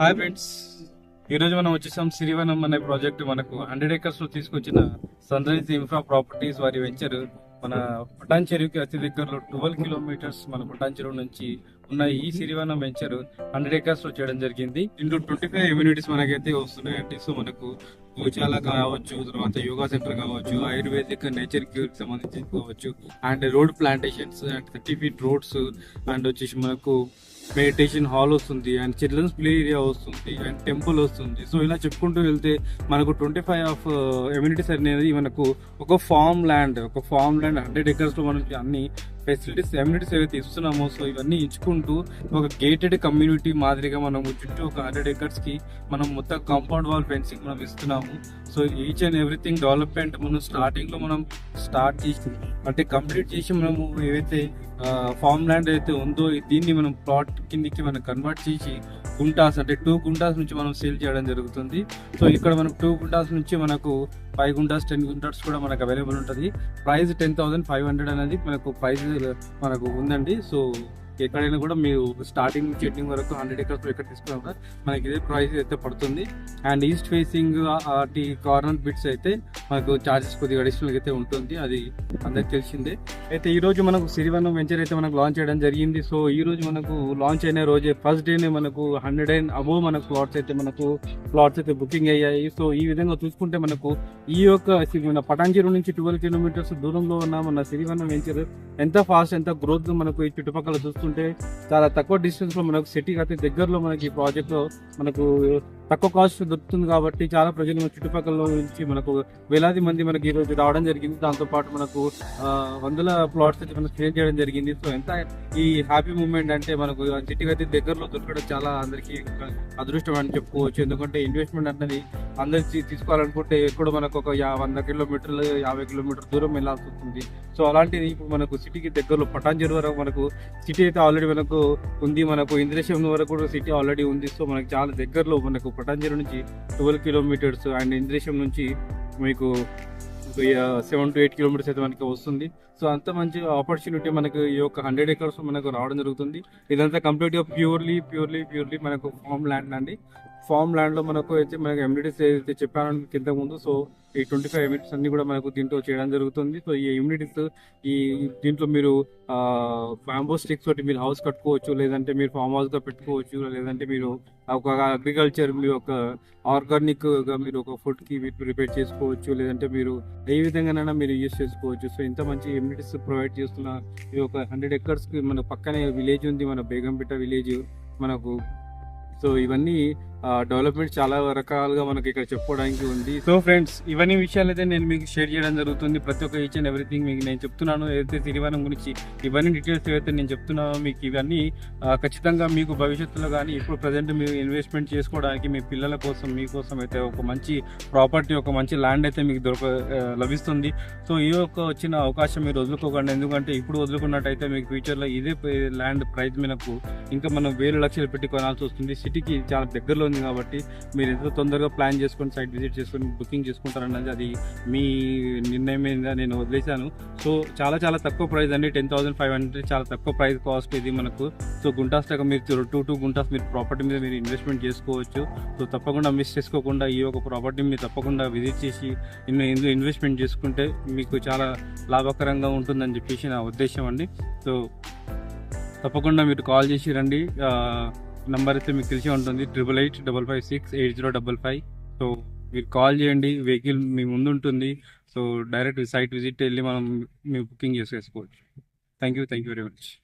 Hi friends ఈరోజు మనం వచ్చేసాం సిరివనం అనే ప్రాజెక్ట్ మనకు హండ్రెడ్ ఏకర్స్లో తీసుకొచ్చిన సన్ రైజ్ ఇన్ఫ్రా ప్రాపర్టీస్ వారి వెంచర్ మన పటాన్ చెరువుకి అతి దగ్గరలో ట్వెల్వ్ కిలోమీటర్స్ మన పటాన్ చెరువు నుంచి ఉన్న ఈ సిరివనం వెంచర్ హండ్రెడ్ ఏకర్స్లో చేయడం జరిగింది. ఇందులో ట్వంటీ ఫైవ్ ఇమ్యూనిటీస్ మనకైతే వస్తున్నాయండి. సో మనకు భూచాల కావచ్చు తర్వాత యోగా సెంటర్ కావచ్చు ఆయుర్వేదిక్ నేచర్ క్యూర్ సంబంధించి కావచ్చు and road plantations and thirty feet roads and వచ్చేసి మనకు మెడిటేషన్ హాల్ వస్తుంది అండ్ చిల్డ్రన్స్ ప్లే ఏరియా వస్తుంది అండ్ టెంపుల్ వస్తుంది. సో ఇలా చెప్పుకుంటూ వెళ్తే మనకు ట్వంటీ ఫైవ్ ఆఫ్ ఎమ్యూనిటీస్ అనేది మనకు ఒక ఫామ్ ల్యాండ్ ఒక ఫామ్ ల్యాండ్ హండ్రెడ్ ఎకర్స్లో మనకి అన్ని ఫెసిలిటీస్ ఎమ్యూనిటీస్ ఏవైతే ఇస్తున్నామో సో ఇవన్నీ ఇచ్చుకుంటూ ఒక గేటెడ్ కమ్యూనిటీ మాదిరిగా మనం చుట్టూ ఒక హండ్రెడ్ ఎకర్స్కి మనం మొత్తం కాంపౌండ్ వాల్ ఫెన్సింగ్ మనం ఇస్తున్నాము. So each and everything development మనం స్టార్టింగ్లో మనం స్టార్ట్ చేసి అంటే కంప్లీట్ చేసి మనము ఏవైతే ఫార్మ్ ల్యాండ్ అయితే ఉందో దీన్ని మనం ప్లాట్ కిందికి మనం కన్వర్ట్ చేసి గుంటాస్ అంటే టూ గుంటాస్ నుంచి మనం సేల్ చేయడం జరుగుతుంది. సో ఇక్కడ మనం టూ గుంటాస్ నుంచి మనకు ఫైవ్ గుంటాస్ టెన్ గుంటాస్ కూడా మనకు అవైలబుల్ ఉంటుంది. Price ten thousand five hundred అనేది మనకు ప్రైస్ మనకు ఉందండి. సో ఎక్కడైనా కూడా మీరు స్టార్టింగ్ చెట్టింగ్ వరకు హండ్రెడ్ ఎకర్స్ ఎక్కడ తీసుకున్నా కూడా మనకి ఇదే ప్రైస్ అయితే పడుతుంది. అండ్ ఈస్ట్ ఫేసింగ్ వాటి కార్నర్ బిట్స్ అయితే మనకు చార్జెస్ కొద్దిగా అడిషనల్ అయితే ఉంటుంది అది అందరికి తెలిసిందే. అయితే ఈరోజు మనకు సిరివనం వెంచర్ అయితే మనకు లాంచ్ చేయడం జరిగింది. సో ఈ రోజు మనకు లాంచ్ అయిన రోజే ఫస్ట్ డేనే మనకు హండ్రెడ్ అండ్ అబోవ్ మనకు ప్లాట్స్ అయితే మనకు ప్లాట్స్ అయితే బుకింగ్ అయ్యాయి. సో ఈ విధంగా చూసుకుంటే మనకు ఈ యొక్క మన పటాంజీరు నుంచి ట్వెల్వ్ కిలోమీటర్స్ దూరంలో ఉన్న మన సిరివనం వెంచర్ ఎంత ఫాస్ట్ ఎంత గ్రోత్ మనకు ఈ చుట్టుపక్కల చూస్తుంటే చాలా తక్కువ డిస్టెన్స్లో మనకు సిటీకి అయితే దగ్గరలో మనకి ఈ ప్రాజెక్ట్లో మనకు తక్కువ కాస్ట్ దొరుకుతుంది కాబట్టి చాలా ప్రజలు మన చుట్టుపక్కల నుంచి మనకు వేలాది మంది మనకి ఈ రోజు రావడం జరిగింది. దాంతో పాటు మనకు వందల ప్లాట్స్ అయితే మనకు క్లియర్ చేయడం జరిగింది. సో ఎంత ఈ హ్యాపీ మూమెంట్ అంటే మనకు సిటీకి అయితే దగ్గరలో దొరకడం చాలా అందరికీ అదృష్టం అని చెప్పుకోవచ్చు. ఎందుకంటే ఇన్వెస్ట్మెంట్ అన్నది అందరికి తీసుకోవాలనుకుంటే ఎక్కడ మనకు ఒక వంద కిలోమీటర్లు యాభై కిలోమీటర్ దూరం వెళ్ళాల్సి వస్తుంది. సో అలాంటిది ఇప్పుడు మనకు సిటీకి దగ్గరలో పటాంజలి వరకు మనకు సిటీ అయితే ఆల్రెడీ మనకు ఉంది. మనకు ఇంద్రేశం వరకు కూడా సిటీ ఆల్రెడీ ఉంది. సో మనకు చాలా దగ్గరలో మనకు పటాంజలి నుంచి ట్వెల్వ్ కిలోమీటర్స్ అండ్ ఇంద్రేశం నుంచి మీకు సెవెన్ టు ఎయిట్ కిలోమీటర్స్ అయితే మనకి వస్తుంది. సో అంత మంచి ఆపర్చునిటీ మనకు ఈ యొక్క హండ్రెడ్ ఎకర్స్ మనకు రావడం జరుగుతుంది. ఇదంతా కంప్లీట్గా ప్యూర్లీ ప్యూర్లీ ప్యూర్లీ మనకు ఫామ్ ల్యాండ్ అండి. ఫామ్ ల్యాండ్లో మనకు అయితే మనకు ఎమ్యూనిటీస్ ఏదైతే చెప్పాను కింద ముందు సో ఈ ట్వంటీ ఫైవ్ ఎమ్యూనిటీస్ అన్ని కూడా మనకు దీంట్లో చేయడం జరుగుతుంది. సో ఈ ఎమ్యూనిటీస్ ఈ దీంట్లో మీరు బ్యాంబో స్టిక్స్ తోటి మీరు హౌస్ కట్టుకోవచ్చు లేదంటే మీరు ఫామ్ హౌస్గా పెట్టుకోవచ్చు లేదంటే మీరు ఒక అగ్రికల్చర్ మీ ఒక ఆర్గానిక్గా మీరు ఒక ఫుడ్కి మీరు ప్రిపేర్ చేసుకోవచ్చు లేదంటే మీరు ఏ విధంగానైనా మీరు యూస్ చేసుకోవచ్చు. సో ఇంత మంచి ఎమ్యూనిటీస్ ప్రొవైడ్ చేస్తున్న ఇది ఒక హండ్రెడ్ ఎకర్స్కి మన పక్కనే విలేజ్ ఉంది మన బేగంపేట విలేజ్ మనకు. సో ఇవన్నీ డెవలప్మెంట్ చాలా రకాలుగా మనకి ఇక్కడ చెప్పుకోవడానికి ఉంది. సో ఫ్రెండ్స్ ఇవన్నీ విషయాలు అయితే నేను మీకు షేర్ చేయడం జరుగుతుంది. ప్రతి ఒక్క ఈచ్ అండ్ ఎవ్రీథింగ్ మీకు నేను చెప్తున్నాను. ఏదైతే సిరివనం గురించి ఇవన్నీ డీటెయిల్స్ ఏవైతే నేను చెప్తున్నానో మీకు ఇవన్నీ ఖచ్చితంగా మీకు భవిష్యత్తులో కానీ ఇప్పుడు ప్రజెంట్ మీరు ఇన్వెస్ట్మెంట్ చేసుకోవడానికి మీ పిల్లల కోసం మీకోసం అయితే ఒక మంచి ప్రాపర్టీ ఒక మంచి ల్యాండ్ అయితే మీకు దొరక లభిస్తుంది. సో ఈ యొక్క వచ్చిన అవకాశం మీరు వదులుకోకండి. ఎందుకంటే ఇప్పుడు వదులుకున్నట్టయితే మీకు ఫ్యూచర్లో ఇదే ల్యాండ్ ప్రైస్ మనకు ఇంకా మనం వేలు లక్షలు పెట్టి కొనాల్సి వస్తుంది. సిటీకి చాలా దగ్గరలో ఉంటుంది కాబట్టి మీరు ఎంత తొందరగా ప్లాన్ చేసుకొని సైట్ విజిట్ చేసుకొని బుకింగ్ చేసుకుంటారన్నది అది మీ నిర్ణయం మీద నేను వదిలేశాను. సో చాలా చాలా తక్కువ ప్రైస్ అండి. టెన్ థౌసండ్ ఫైవ్ హండ్రెడ్ చాలా తక్కువ ప్రైస్ కాస్ట్ ఇది మనకు. సో గుంటాస్ దాకా మీరు టూ టూ గుంటాస్ మీరు ప్రాపర్టీ మీద మీరు ఇన్వెస్ట్మెంట్ చేసుకోవచ్చు. సో తప్పకుండా మిస్ చేసుకోకుండా ఈ ఒక ప్రాపర్టీ మీరు తప్పకుండా విజిట్ చేసి ఇందులో ఇన్వెస్ట్మెంట్ చేసుకుంటే మీకు చాలా లాభకరంగా ఉంటుందని చెప్పేసి నా ఉద్దేశం అండి. సో తప్పకుండా మీరు కాల్ చేసి రండి. నెంబర్ అయితే మీకు తెలిసి ఉంటుంది. Triple eight double five six eight zero double five. So మీరు కాల్ చేయండి. వెహికల్ మీ ముందు ఉంటుంది. సో డైరెక్ట్ సైట్ విజిట్ వెళ్ళి మనం మీ బుకింగ్ చేసేసుకోవచ్చు thank you thank you very much.